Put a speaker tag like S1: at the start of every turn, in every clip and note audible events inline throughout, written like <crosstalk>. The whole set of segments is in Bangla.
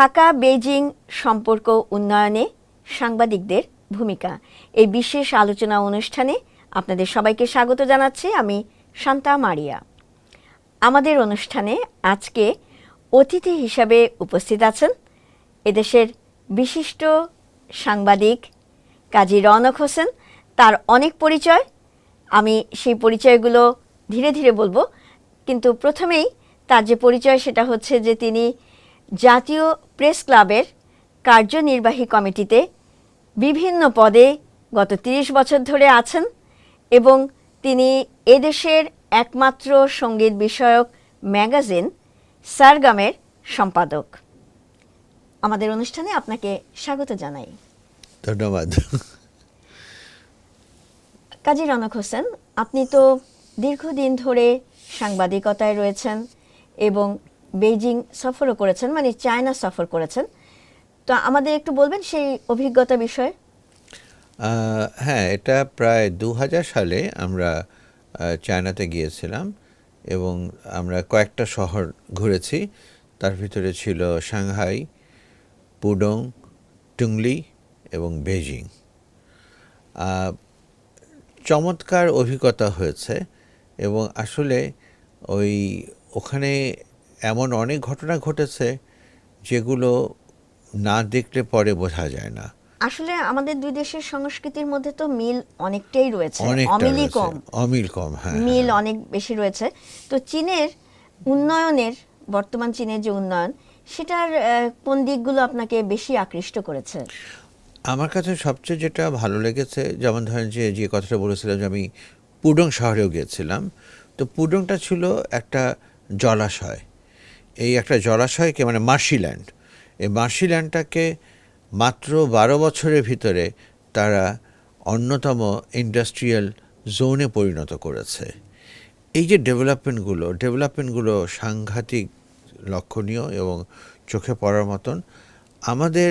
S1: ঢাকা বেইজিং সম্পর্ক উন্নয়নে সাংবাদিকদের ভূমিকা। এই বিশেষ আলোচনা অনুষ্ঠানে আপনাদের সবাইকে স্বাগত জানাচ্ছি আমি শান্তা মারিয়া। আমাদের অনুষ্ঠানে আজকে অতিথি হিসাবে উপস্থিত আছেন এদেশের বিশিষ্ট সাংবাদিক কাজী রনক হোসেন। তার অনেক পরিচয়। আমি সেই পরিচয়গুলো ধীরে ধীরে বলব। কিন্তু প্রথমেই তার যে পরিচয় সেটা হচ্ছে যে তিনি জাতীয় প্রেস ক্লাবের কার্যনির্বাহী কমিটিতে বিভিন্ন পদে গত ৩০ বছর ধরে আছেন এবং তিনি এদেশের একমাত্র সংগীত বিষয়ক ম্যাগাজিন সারগামের সম্পাদক। আমাদের অনুষ্ঠানে আপনাকে স্বাগত জানাই।
S2: ধন্যবাদ।
S1: কাজী রনক হোসেন আপনি তো দীর্ঘদিন ধরে সাংবাদিকতায় রয়েছেন এবং বেইজিং সফরও করেছেন মানে চায়না সফর করেছেন। তো আমাদের একটু বলবেন সেই অভিজ্ঞতা বিষয়ে।
S2: হ্যাঁ এটা প্রায় দু হাজার সালে আমরা চায়নাতে গিয়েছিলাম এবং আমরা কয়েকটা শহর ঘুরেছি। তার ভিতরে ছিল সাংহাই, পুডং, টুংলি এবং বেজিং চমৎকার অভিজ্ঞতা হয়েছে এবং আসলে ওই ওখানে এমন অনেক ঘটনা ঘটেছে যেগুলো না দেখলে পরে বোঝা যায় না।
S1: আসলে আমাদের দুই দেশের সংস্কৃতির মধ্যে তো মিল অনেকটাই রয়েছে অমিলই কম।
S2: অমিল কম হ্যাঁ
S1: মিল
S2: হ্যাঁ।
S1: অনেক বেশি রয়েছে। তো চীনের উন্নয়নের বর্তমান চীনের যে উন্নয়ন সেটার কোন দিকগুলো আপনাকে বেশি আকৃষ্ট করেছে?
S2: আমার কাছে সবচেয়ে যেটা ভালো লেগেছে যেমন ধরেন যে যে কথাটা বলেছিলাম যে আমি পুডং শহরেও গিয়েছিলাম তো পুডংটা ছিল একটা জলাশয়। এই একটা জলাশয়কে মানে মার্শিল্যান্ড। এই মার্শিল্যান্ডটাকে মাত্র বারো বছরের ভিতরে তারা অন্যতম ইন্ডাস্ট্রিয়াল জোনে পরিণত করেছে। এই যে ডেভেলপমেন্টগুলো ডেভেলপমেন্টগুলো সাংঘাতিক লক্ষণীয় এবং চোখে পড়ার মতন, আমাদের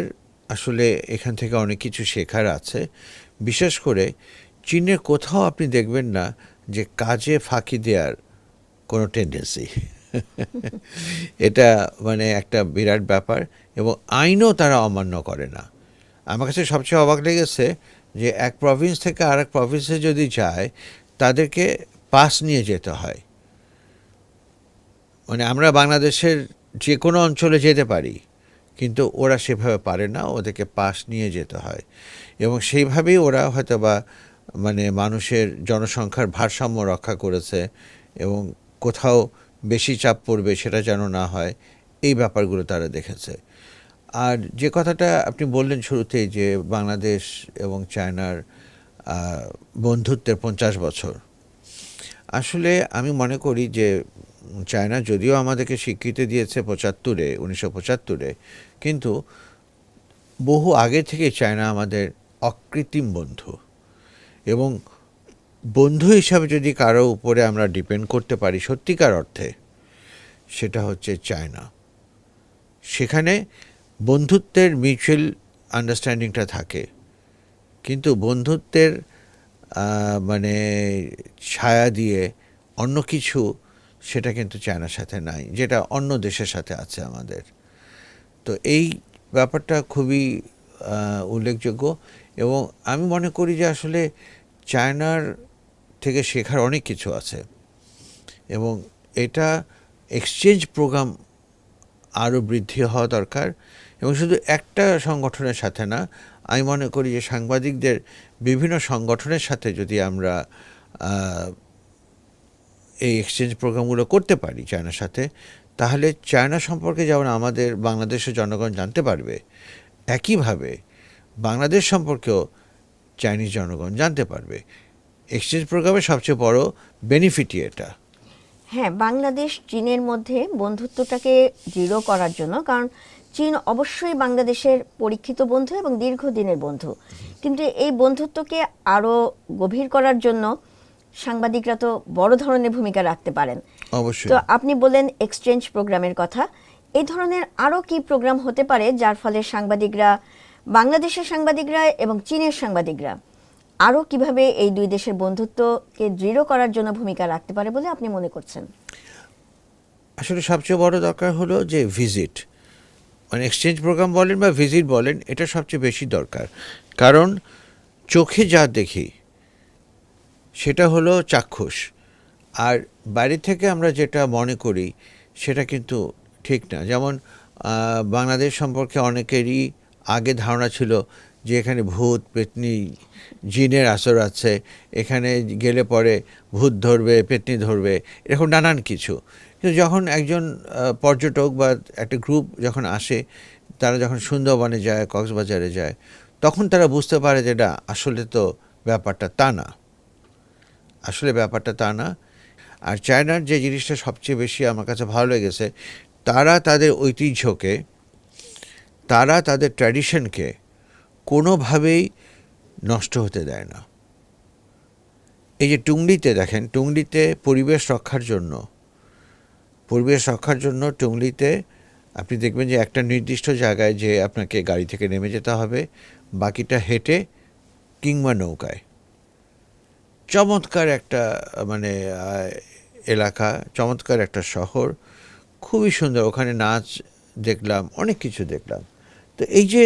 S2: আসলে এখান থেকে অনেক কিছু শেখার আছে। বিশেষ করে চীনের কোথাও আপনি দেখবেন না যে কাজে ফাঁকি দেওয়ার কোনো টেন্ডেন্সি <laughs> এটা মানে একটা বিরাট ব্যাপার এবং আইনও তারা অমান্য করে না। আমার কাছে সবচেয়ে অবাক লেগেছে যে এক প্রভিন্স থেকে আর এক প্রভিন্সে যদি যায়, তাদেরকে পাস নিয়ে যেতে হয়। মানে আমরা বাংলাদেশের যে কোনো অঞ্চলে যেতে পারি, কিন্তু ওরা সেভাবে পারে না, ওদেরকে পাস নিয়ে যেতে হয়। এবং সেইভাবেই ওরা হয়তো বা মানে মানুষের জনসংখ্যার ভারসাম্য রক্ষা করেছে এবং কোথাও বেশি চাপ পড়বে, সেটা যেন না হয়, এই ব্যাপারগুলো তারা দেখেছে। আর যে কথাটা আপনি বললেন শুরুতেই যে বাংলাদেশ এবং চায়নার বন্ধুত্বের পঞ্চাশ বছর। আসলে আমি মনে করি যে চায়না যদিও আমাদেরকে স্বীকৃতি দিয়েছে পঁচাত্তরে, উনিশশো পঁচাত্তরে, কিন্তু বহু আগে থেকে চায়না আমাদের অকৃত্রিম বন্ধু। এবং বন্ধু হিসাবে যদি কারও উপরে আমরা ডিপেন্ড করতে পারি সত্যিকার অর্থে, সেটা হচ্ছে চায়না। সেখানে বন্ধুত্বের মিউচুয়াল আন্ডারস্ট্যান্ডিংটা থাকে। কিন্তু বন্ধুত্বের মানে ছায়া দিয়ে অন্য কিছু, সেটা কিন্তু চায়নার সাথে নাই, যেটা অন্য দেশের সাথে আছে আমাদের। তো এই ব্যাপারটা খুবই উল্লেখযোগ্য এবং আমি মনে করি যে আসলে চায়নার থেকে শেখার অনেক কিছু আছে। এবং এটা এক্সচেঞ্জ প্রোগ্রাম আরও বৃদ্ধি হওয়া দরকার। এবং শুধু একটা সংগঠনের সাথে না, আমি মনে করি যে সাংবাদিকদের বিভিন্ন সংগঠনের সাথে যদি আমরা এই এক্সচেঞ্জ প্রোগ্রামগুলো করতে পারি চায়নার সাথে, তাহলে চায়না সম্পর্কে যেমন আমাদের বাংলাদেশের জনগণ জানতে পারবে, একইভাবে বাংলাদেশ সম্পর্কেও চাইনিজ জনগণ জানতে পারবে। এক্সচেঞ্জ প্রোগ্রামের সবচেয়ে বড় বেনিফিটই এটা।
S1: হ্যাঁ বাংলাদেশ চীনের মধ্যে বন্ধুত্বটাকে দৃঢ় করার জন্য কারণ চীন অবশ্যই বাংলাদেশের পরীক্ষিত বন্ধু এবং দীর্ঘদিনের বন্ধু। কিন্তু এই বন্ধুত্বকে আরও গভীর করার জন্য সাংবাদিকরা তো বড় ধরনের ভূমিকা রাখতে পারেন।
S2: অবশ্যই।
S1: তো আপনি বললেন এক্সচেঞ্জ প্রোগ্রামের কথা। এই ধরনের আরও কি প্রোগ্রাম হতে পারে যার ফলে সাংবাদিকরা বাংলাদেশের সাংবাদিকরা এবং চীনের সাংবাদিকরা আরও কীভাবে এই দুই দেশের বন্ধুত্বকে দৃঢ় করার জন্য ভূমিকা রাখতে পারে বলে আপনি মনে করছেন?
S2: আসলে সবচেয়ে বড় দরকার হলো যে ভিজিট। মানে এক্সচেঞ্জ প্রোগ্রাম বলেন বা ভিজিট বলেন, এটা সবচেয়ে বেশি দরকার। কারণ চোখে যা দেখি, সেটা হলো চাক্ষুষ। আর বাইরে থেকে আমরা যেটা মনে করি, সেটা কিন্তু ঠিক না। যেমন বাংলাদেশ সম্পর্কে অনেকেরই আগে ধারণা ছিল যে এখানে ভূত পেতনি জিনের আসর আছে, এখানে গেলে পরে ভূত ধরবে পেতনি ধরবে, এরকম নানান কিছু। কিন্তু যখন একজন পর্যটক বা একটা গ্রুপ যখন আসে, তারা যখন সুন্দরবনে যায়, কক্সবাজারে যায়, তখন তারা বুঝতে পারে যে এটা আসলে তো ব্যাপারটা তা না। আসলে ব্যাপারটা তা না। আর চায়নার যে জিনিসটা সবচেয়ে বেশি আমার কাছে ভালো লেগেছে, তারা তাদের ঐতিহ্যকে, তারা তাদের ট্র্যাডিশনকে কোনোভাবেই নষ্ট হতে দেয় না। এই যে টুংলিতে দেখেন, টুংলিতে পরিবেশ রক্ষার জন্য, পরিবেশ রক্ষার জন্য টুংলিতে আপনি দেখবেন যে একটা নির্দিষ্ট জায়গায় যে আপনাকে গাড়ি থেকে নেমে যেতে হবে, বাকিটা হেঁটে কিংবা নৌকায়। চমৎকার একটা মানে এলাকা, চমৎকার একটা শহর, খুবই সুন্দর। ওখানে নাচ দেখলাম, অনেক কিছু দেখলাম। তো এই যে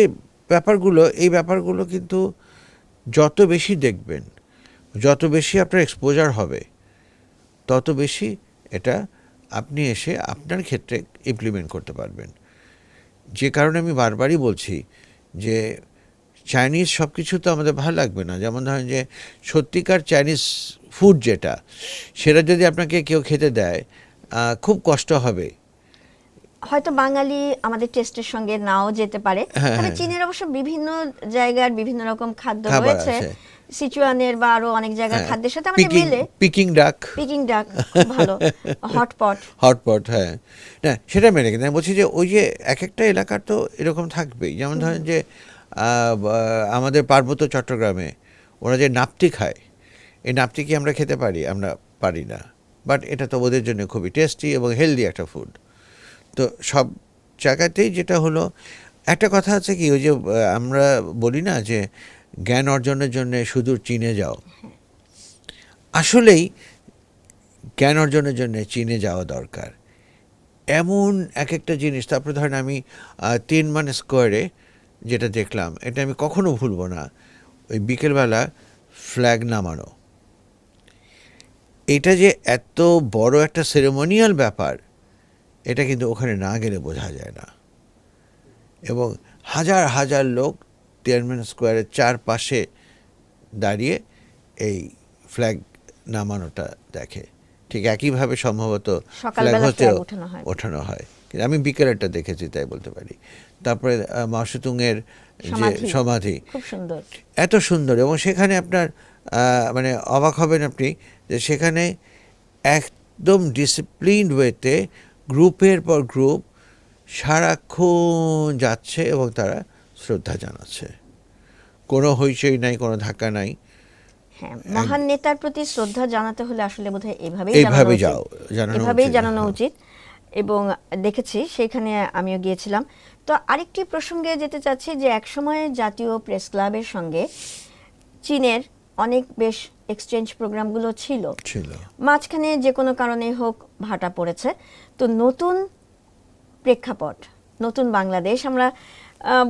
S2: ব্যাপারগুলো, এই ব্যাপারগুলো কিন্তু যত বেশি দেখবেন, যত বেশি আপনার এক্সপোজার হবে, তত বেশি এটা আপনি এসে আপনার ক্ষেত্রে ইমপ্লিমেন্ট করতে পারবেন। যে কারণে আমি বারবারই বলছি যে চাইনিজ সব কিছু তো আমাদের ভালো লাগবে না। যেমন ধরেন যে সত্যিকার চাইনিজ ফুড যেটা, সেটা যদি আপনাকে কেউ খেতে দেয় খুব কষ্ট হবে।
S1: হয়তো বাঙালি আমাদের টেস্টের সঙ্গে নাও যেতে পারে।
S2: হ্যাঁ,
S1: তবে
S2: হ্যাঁ।
S1: চীনের অবশ্য বিভিন্ন জায়গার বিভিন্ন রকম খাদ্য রয়েছে। সিচুয়ানের বা আরও অনেক জায়গার
S2: হ্যাঁ,
S1: খাদ্যের সাথে আমাদের মেলে।
S2: পিকিং ডাক।
S1: পিকিং ডাক ভালো। <laughs> হটপট।
S2: হটপট হ্যাঁ। না সেটা মেনে কিন্তু। আমি বলছি যে ওই যে এক একটা এলাকার তো এরকম থাকবেই। যেমন ধরেন যে আহ, আমাদের পার্বত্য চট্টগ্রামে ওরা যে নাপতি খায় এই নাপতি কি আমরা খেতে পারি? আমরা পারি না। বাট এটা তো ওদের জন্য খুবই টেস্টি এবং হেলদি একটা ফুড তো সব জায়গাতেই যেটা হলো, একটা কথা আছে কি, ওই যে আমরা বলি না যে, জ্ঞান অর্জনের জন্য সুদূর চীনে যাও। আসলেই জ্ঞান অর্জনের জন্য চীনে যাওয়া দরকার। এমন এক একটা জিনিস, তারপরে ধরেন আমি তিন মানে স্কোয়ারে যেটা দেখলাম, এটা আমি কখনো ভুলবো না, ওই বিকেলবেলা ফ্ল্যাগ নামানো। এটা যে এত বড় একটা সেরেমোনিয়াল ব্যাপার এটা কিন্তু ওখানে না গেলে বোঝা যায় না। এবং হাজার হাজার লোক তিয়ানমেন স্কোয়ারের চারপাশে দাঁড়িয়ে এই ফ্ল্যাগ নামানোটা দেখে। ঠিক একইভাবে সম্ভবত
S1: ফ্ল্যাগ
S2: হতেও
S1: ওঠানো হয়।
S2: কিন্তু আমি বিকেলেরটা দেখেছি তাই বলতে পারি। তারপরে মাসুতুংয়ের যে
S1: সমাধি।
S2: এত সুন্দর এবং সেখানে আপনার মানে অবাক হবেন আপনি যে সেখানে একদম ডিসিপ্লিন ওয়েতে গ্রুপের পর গ্রুপ সারাক্ষণ যাচ্ছে এবং তারা শ্রদ্ধা জানাচ্ছে। কোনো হইচই নাই কোনো ধাক্কা নাই।
S1: হ্যাঁ মহান নেতার প্রতি শ্রদ্ধা জানাতে হলে আসলে বোধহয় এভাবেই
S2: যাও,
S1: এভাবেই জানানো
S2: হ্যাঁ।
S1: উচিত। এবং দেখেছি সেখানে আমিও গিয়েছিলাম। তো আরেকটি প্রসঙ্গে যেতে চাচ্ছি যে একসময় জাতীয় প্রেস ক্লাবের সঙ্গে চীনের অনেক বেশ এক্সচেঞ্জ প্রোগ্রামগুলো ছিল।
S2: ছিল।
S1: মাঝখানে যে কোনো কারণে হোক ভাটা পড়েছে। তো নতুন প্রেক্ষাপট নতুন বাংলাদেশ আমরা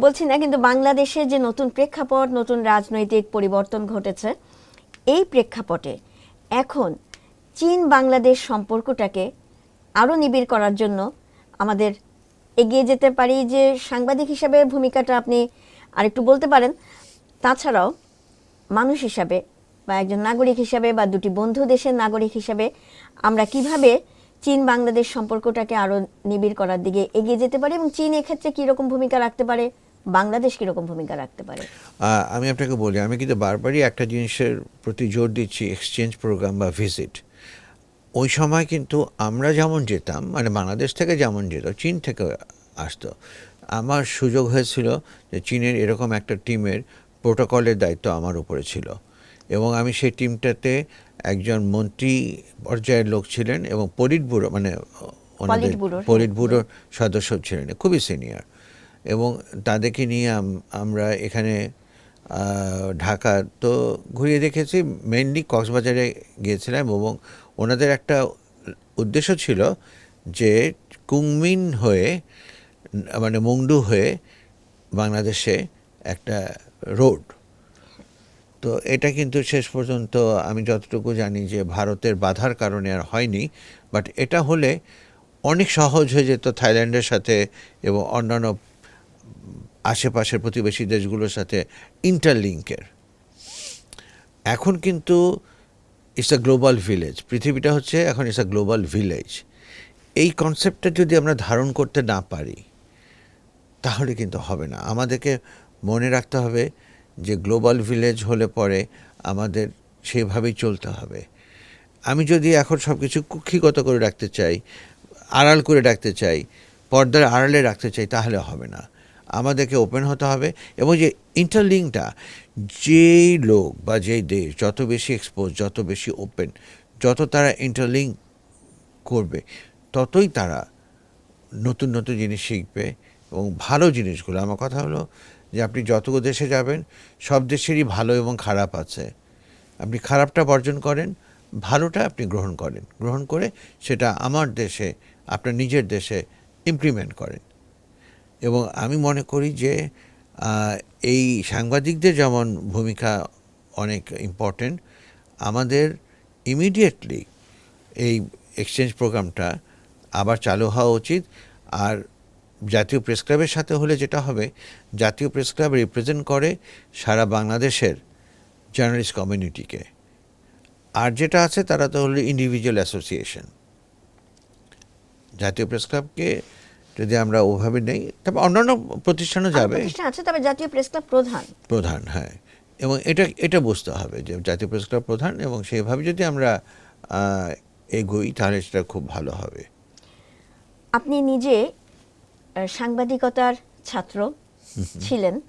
S1: বলছি না কিন্তু বাংলাদেশে যে নতুন প্রেক্ষাপট নতুন রাজনৈতিক পরিবর্তন ঘটেছে এই প্রেক্ষাপটে এখন চীন বাংলাদেশ সম্পর্কটাকে আরও নিবিড় করার জন্য আমাদের এগিয়ে যেতে পারি যে সাংবাদিক হিসাবে ভূমিকাটা আপনি আরেকটু বলতে পারেন। তাছাড়াও মানুষ হিসাবে বা একজন নাগরিক হিসাবে বা দুটি বন্ধু দেশের নাগরিক হিসাবে আমরা কীভাবে চীন বাংলাদেশ সম্পর্কটাকে আরও নিবিড় করার দিকে এগিয়ে যেতে পারি এবং চীন এক্ষেত্রে কীরকম ভূমিকা রাখতে পারে? বাংলাদেশ কীরকম ভূমিকা রাখতে পারে?
S2: আমি আপনাকে বলি, আমি কিন্তু বারবারই একটা জিনিসের প্রতি জোর দিচ্ছি এক্সচেঞ্জ প্রোগ্রাম বা ভিজিট ওই সময় কিন্তু আমরা যেমন যেতাম মানে বাংলাদেশ থেকে যেমন যেত, চীন থেকে আসতো। আমার সুযোগ হয়েছিল যে চীনের এরকম একটা টিমের প্রোটোকলের দায়িত্ব আমার উপরে ছিল এবং আমি সেই টিমটাতে একজন মন্ত্রী পর্যায়ের লোক ছিলেন এবং পলিট ব্যুরো মানে ওনাদের
S1: হ্যাঁ।
S2: পলিট ব্যুরোর সদস্য ছিলেন খুবই সিনিয়র এবং তাদেরকে নিয়ে আমরা এখানে ঢাকা তো ঘুরিয়ে দেখেছি মেনলি কক্সবাজারে গিয়েছিলাম এবং ওনাদের একটা উদ্দেশ্য ছিল যে কুংমিন হয়ে মানে মংডু হয়ে বাংলাদেশে একটা রোড তো এটা কিন্তু শেষ পর্যন্ত আমি যতটুকু জানি যে ভারতের বাধার কারণে আর হয়নি বাট এটা হলে অনেক সহজ হয়ে যেত থাইল্যান্ডের সাথে এবং অন্যান্য আশেপাশের প্রতিবেশী দেশগুলোর সাথে ইন্টারলিঙ্কের এখন কিন্তু ইটস আ গ্লোবাল ভিলেজ পৃথিবীটা হচ্ছে এখন ইটস আ গ্লোবাল ভিলেজ এই কনসেপ্টটা যদি আমরা ধারণ করতে না পারি, তাহলে কিন্তু হবে না। আমাদেরকে মনে রাখতে হবে যে গ্লোবাল ভিলেজ হলে পরে আমাদের সেভাবেই চলতে হবে। আমি যদি এখন সব কিছু কুক্ষিগত করে রাখতে চাই, আড়াল করে রাখতে চাই, পর্দার আড়ালে রাখতে চাই, তাহলে হবে না। আমাদেরকে ওপেন হতে হবে এবং যে ইন্টারলিঙ্কটা যেই লোক বা যেই দেশ যত বেশি এক্সপোজ যত বেশি ওপেন যত তারা ইন্টারলিঙ্ক করবে, ততই তারা নতুন নতুন জিনিস শিখবে এবং ভালো জিনিসগুলো। আমার কথা হলো যে আপনি যত দেশে যাবেন, সব দেশেরই ভালো এবং খারাপ আছে। আপনি খারাপটা বর্জন করেন, ভালোটা আপনি গ্রহণ করেন। গ্রহণ করে সেটা আমার দেশে, আপনার নিজের দেশে ইমপ্লিমেন্ট করেন। এবং আমি মনে করি যে এই সাংবাদিকদের যেমন ভূমিকা অনেক ইম্পর্টেন্ট আমাদের ইমিডিয়েটলি এই এক্সচেঞ্জ প্রোগ্রামটা আবার চালু হওয়া উচিত। আর জাতীয় প্রেস ক্লাবের সাথে হলে যেটা হবে জাতীয় প্রেস ক্লাব রিপ্রেজেন্ট করে সারা বাংলাদেশের জার্নালিস্ট কমিউনিটিকে আর যেটা আছে তারা তো হলো ইন্ডিভিজুয়াল অ্যাসোসিয়েশন জাতীয় প্রেস ক্লাবকে যদি আমরা ওভাবে নেই তবে অন্যান্য প্রতিষ্ঠানও যাবে।
S1: আছে তবে জাতীয় প্রেস ক্লাব প্রধান।
S2: প্রধান হ্যাঁ। এবং এটা এটা বুঝতে হবে যে জাতীয় প্রেস ক্লাব প্রধান এবং সেভাবে যদি আমরা এগোই তাহলে সেটা খুব ভালো হবে।
S1: আপনি নিজে সাংবাদিকতার ছাত্র ছিলেন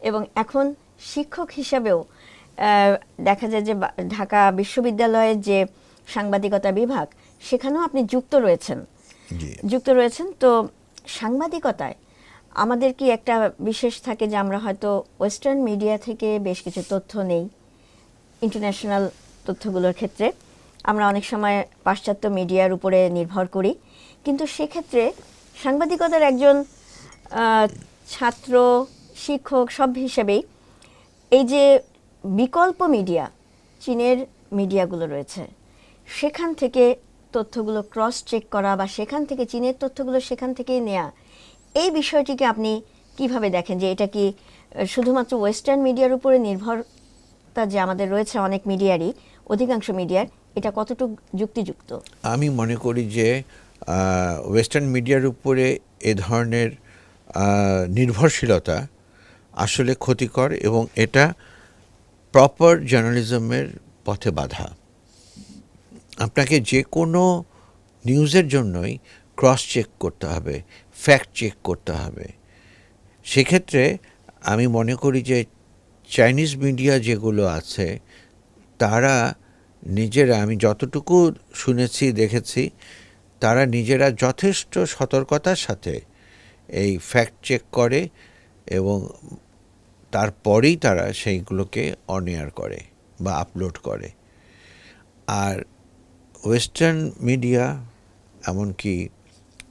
S1: এবং এখন শিক্ষক হিসাবেও দেখা যায় যে ঢাকা বিশ্ববিদ্যালয়ের যে সাংবাদিকতা বিভাগ সেখানেও আপনি যুক্ত রয়েছেন। যুক্ত রয়েছেন। তো সাংবাদিকতায় আমাদের কি একটা বিশেষ থাকে যে আমরা হয়তো ওয়েস্টার্ন মিডিয়া থেকে বেশ কিছু তথ্য নেই ইন্টারন্যাশনাল তথ্যগুলোর ক্ষেত্রে? আমরা অনেক সময় পাশ্চাত্য মিডিয়ার উপরে নির্ভর করি। কিন্তু সেক্ষেত্রে সাংবাদিকতার একজন ছাত্র, শিক্ষক সব হিসেবেই এই যে বিকল্প মিডিয়া, চীনের মিডিয়াগুলো রয়েছে, সেখান থেকে তথ্যগুলো ক্রস চেক করা বা সেখান থেকে চীনের তথ্যগুলো সেখান থেকেই নেয়া, এই বিষয়টিকে আপনি কীভাবে দেখেন? যে এটা কি শুধুমাত্র ওয়েস্টার্ন মিডিয়ার উপরে নির্ভরতা যে আমাদের রয়েছে অনেক মিডিয়ারই, অধিকাংশ মিডিয়ার, এটা কতটুকু যুক্তিযুক্ত?
S2: আমি মনে করি যে ওয়েস্টার্ন মিডিয়ার উপরে এ ধরনের নির্ভরশীলতা আসলে ক্ষতিকর এবং এটা প্রপার জার্নালিজমের পথে বাধা। আপনাকে যে কোনো নিউজের জন্যই ক্রস চেক করতে হবে ফ্যাক্ট চেক করতে হবে। সেক্ষেত্রে আমি মনে করি যে চাইনিজ মিডিয়া যেগুলো আছে, তারা নিজেরা, আমি যতটুকু শুনেছি, দেখেছি তারা নিজেরা যথেষ্ট সতর্কতার সাথে এই ফ্যাক্ট চেক করে এবং তারপরেই তারা সেইগুলোকে অন এয়ার করে বা আপলোড করে। আর ওয়েস্টার্ন মিডিয়া এমনকি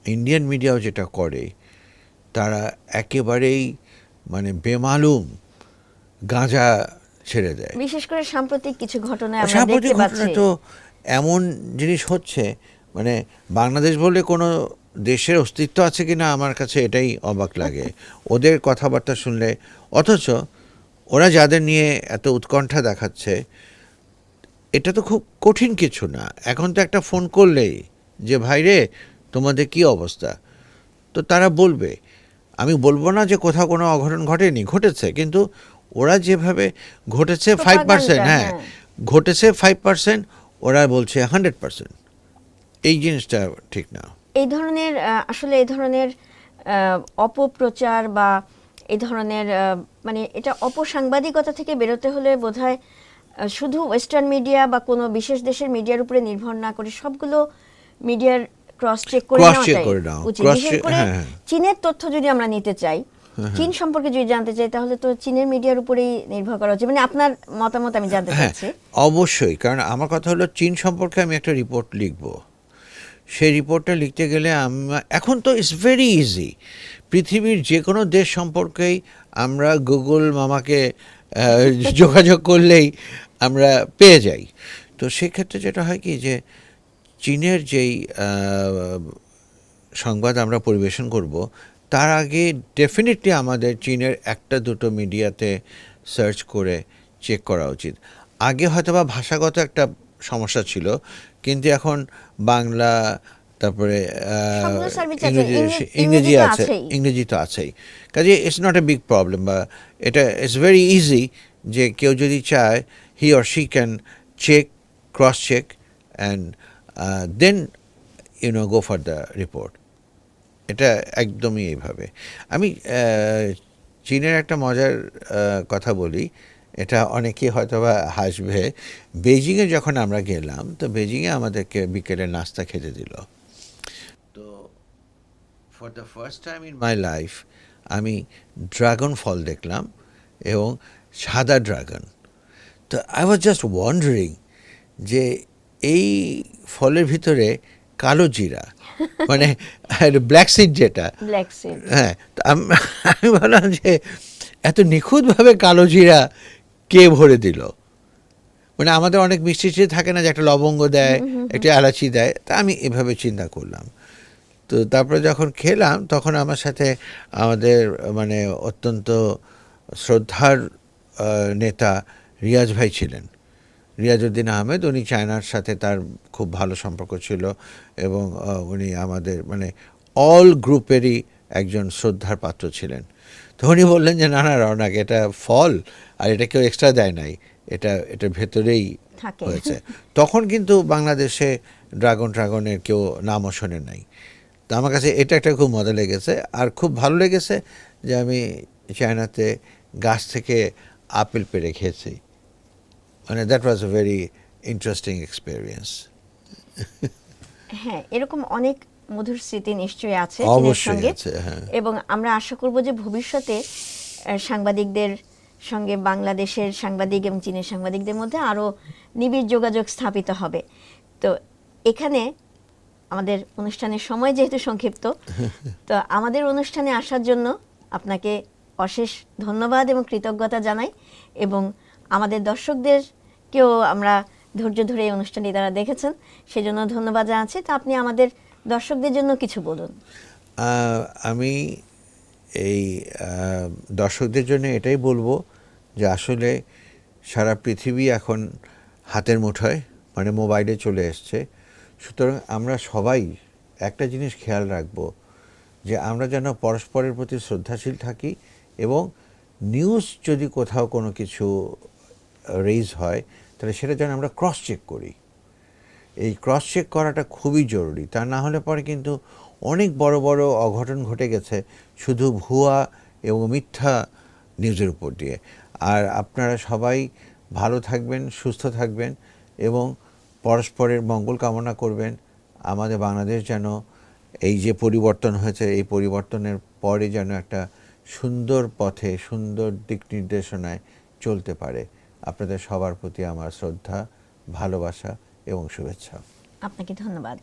S2: ইন্ডিয়ান মিডিয়াও যেটা করে তারা একেবারেই মানে বেমালুম গাঁজা ছেড়ে দেয়।
S1: বিশেষ করে সাম্প্রতিক কিছু আমরা
S2: সাম্প্রতিক ঘটনা তো এমন জিনিস হচ্ছে মানে বাংলাদেশ বলে কোনো দেশের অস্তিত্ব আছে কি না আমার কাছে এটাই অবাক লাগে। ওদের কথাবার্তা শুনলে অথচ ওরা যাদের নিয়ে এত উৎকণ্ঠা দেখাচ্ছে এটা তো খুব কঠিন কিছু না। এখন তো একটা ফোন করলেই যে ভাই রে তোমাদের কি অবস্থা? তো তারা বলবে। আমি বলব না যে কোথাও কোনো অঘটন ঘটেনি ঘটেছে। কিন্তু ওরা যেভাবে ঘটেছে ফাইভ পার্সেন্ট হ্যাঁ
S1: হ্যাঁ।
S2: ঘটেছে ফাইভ পার্সেন্ট ওরা বলছে হান্ড্রেড পার্সেন্ট এই জিনিসটা ঠিক না।
S1: এই ধরনের আসলে এই ধরনের অপপ্রচার বা এই ধরনের মানে এটা অপসাংবাদিকতা থেকে বেরোতে হলে বোধহয় শুধু ওয়েস্টার্ন মিডিয়া বা কোনো বিশেষ দেশের মিডিয়ার উপরে নির্ভর না করে সবগুলো মিডিয়ার ক্রস চেক করে নেওয়াটাই উচিত। বিশেষ করে
S2: হ্যাঁ, হ্যাঁ।
S1: চীনের তথ্য যদি আমরা নিতে চাই চীন সম্পর্কে যদি জানতে চাই তাহলে তো চীনের মিডিয়ার উপরেই নির্ভর করা উচিত। মানে আপনার মতামত আমি জানতে
S2: হ্যাঁ
S1: চাচ্ছি
S2: অবশ্যই। কারণ আমার কথা হলো চীন সম্পর্কে আমি একটা রিপোর্ট লিখব। সেই রিপোর্টটা লিখতে গেলে আমরা, এখন তো ইটস ভেরি ইজি পৃথিবীর যে কোনো দেশ সম্পর্কেই আমরা গুগল মামাকে যোগাযোগ করলেই আমরা পেয়ে যাই। তো সেক্ষেত্রে যেটা হয় কি যে, চীনের যেই সংবাদ আমরা পরিবেশন করব, তার আগে ডেফিনেটলি আমাদের চীনের একটা দুটো মিডিয়াতে সার্চ করে চেক করা উচিত। আগে হয়তোবা ভাষাগত একটা সমস্যা ছিল কিন্তু এখন বাংলা তারপরে ইংরেজি ইংরেজি আছে ইংরেজি তো আছেই। কাজে it's not a big problem বা এটা ইটস ভেরি ইজি যে কেউ যদি চায় he or she can check cross check and then you know go for the report এটা একদমই এইভাবে। আমি চীনের একটা মজার কথা বলি। এটা অনেকেই হয়তো বা হাসবে। বেজিংয়ে যখন আমরা গেলাম তো বেজিংয়ে আমাদেরকে বিকেলে নাস্তা খেতে দিল। তো for the first time in my life আমি ড্রাগন ফল দেখলাম এবং সাদা ড্রাগন তো আই ওয়াজ জাস্ট ওয়ান্ডারিং যে এই ফলের ভিতরে কালো জিরা <laughs> মানে ব্ল্যাক সিড যেটা হ্যাঁ <laughs> আমি ভাবলাম যে এত নিখুঁতভাবে কালো জিরা কে ভরে দিল? মানে আমাদের অনেক মিষ্টি চিড়ে থাকে না যে একটা লবঙ্গ দেয় একটা এলাচি দেয় তা আমি এভাবে চিন্তা করলাম। তো তারপরে যখন খেলাম তখন আমার সাথে আমাদের মানে অত্যন্ত শ্রদ্ধার নেতা রিয়াজ ভাই ছিলেন। রিয়াজউদ্দিন আহমেদ উনি চায়নার সাথে তার খুব ভালো সম্পর্ক ছিল এবং উনি আমাদের মানে অল গ্রুপেরই একজন শ্রদ্ধার পাত্র ছিলেন। তো উনি বললেন যে না না রওনাক এটা ফল আর এটা কেউ এক্সট্রা দেয় নাই। এটা এটার ভেতরেই। হয়েছে। তখন কিন্তু বাংলাদেশে ড্রাগন ড্রাগনের কেউ নামও শোনে নাই। তো আমার কাছে এটা একটা খুব মজা লেগেছে। আর খুব ভালো লেগেছে যে আমি চায়নাতে গাছ থেকে আপেল পেড়ে খেয়েছি। মানে that was a very interesting experience
S1: হ্যাঁ এরকম অনেক মধুর স্মৃতি নিশ্চয়ই আছে চীনের সঙ্গে।
S2: হ্যাঁ।
S1: এবং আমরা আশা করব যে ভবিষ্যতে সাংবাদিকদের সঙ্গে বাংলাদেশের সাংবাদিক এবং চীনের সাংবাদিকদের মধ্যে আরও নিবিড় যোগাযোগ স্থাপিত হবে। তো এখানে আমাদের অনুষ্ঠানের সময় যেহেতু সংক্ষিপ্ত <laughs> তো আমাদের অনুষ্ঠানে আসার জন্য আপনাকে অশেষ ধন্যবাদ এবং কৃতজ্ঞতা জানাই এবং আমাদের দর্শকদেরকেও আমরা ধৈর্য ধরে এই অনুষ্ঠানটি তারা দেখেছেন সেজন্য ধন্যবাদ জানাচ্ছি। তো আপনি আমাদের দর্শকদের জন্য কিছু বলুন।
S2: আমি এই দর্শকদের জন্য এটাই বলব যে আসলে সারা পৃথিবী এখন হাতের মুঠোয় মানে মোবাইলে চলে এসছে। সুতরাং আমরা সবাই একটা জিনিস খেয়াল রাখব যে আমরা যেন পরস্পরের প্রতি শ্রদ্ধাশীল থাকি এবং নিউজ যদি কোথাও কোনো কিছু রেজ হয়, তাহলে সেটা যেন আমরা ক্রস চেক করি। এই ক্রস চেক করাটা খুবই জরুরি। তা না হলে পরে কিন্তু অনেক বড় বড় অঘটন ঘটে গেছে শুধু ভুয়া এবং মিথ্যা নিউজের উপর দিয়ে। আর আপনারা সবাই ভালো থাকবেন, সুস্থ থাকবেন এবং পরস্পরের মঙ্গল কামনা করবেন। আমাদের বাংলাদেশ যেন এই যে পরিবর্তন হয়েছে, এই পরিবর্তনের পরে যেন একটা সুন্দর পথে, সুন্দর দিক নির্দেশনায় চলতে পারে। আপনাদের সবার প্রতি আমার শ্রদ্ধা, ভালোবাসা এবং শুভেচ্ছা।
S1: আপনাকে ধন্যবাদ।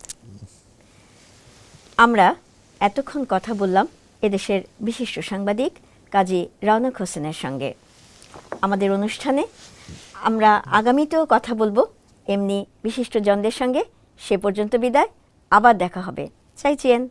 S1: আমরা এতক্ষণ কথা বললাম এদেশের বিশিষ্ট সাংবাদিক কাজী রওনক হোসেনের সঙ্গে। আমাদের অনুষ্ঠানে আমরা আগামীতেও কথা বলব, এমনি বিশিষ্ট জনদের সঙ্গে। সে পর্যন্ত বিদায়, আবার দেখা হবে। চাইছিয়েন।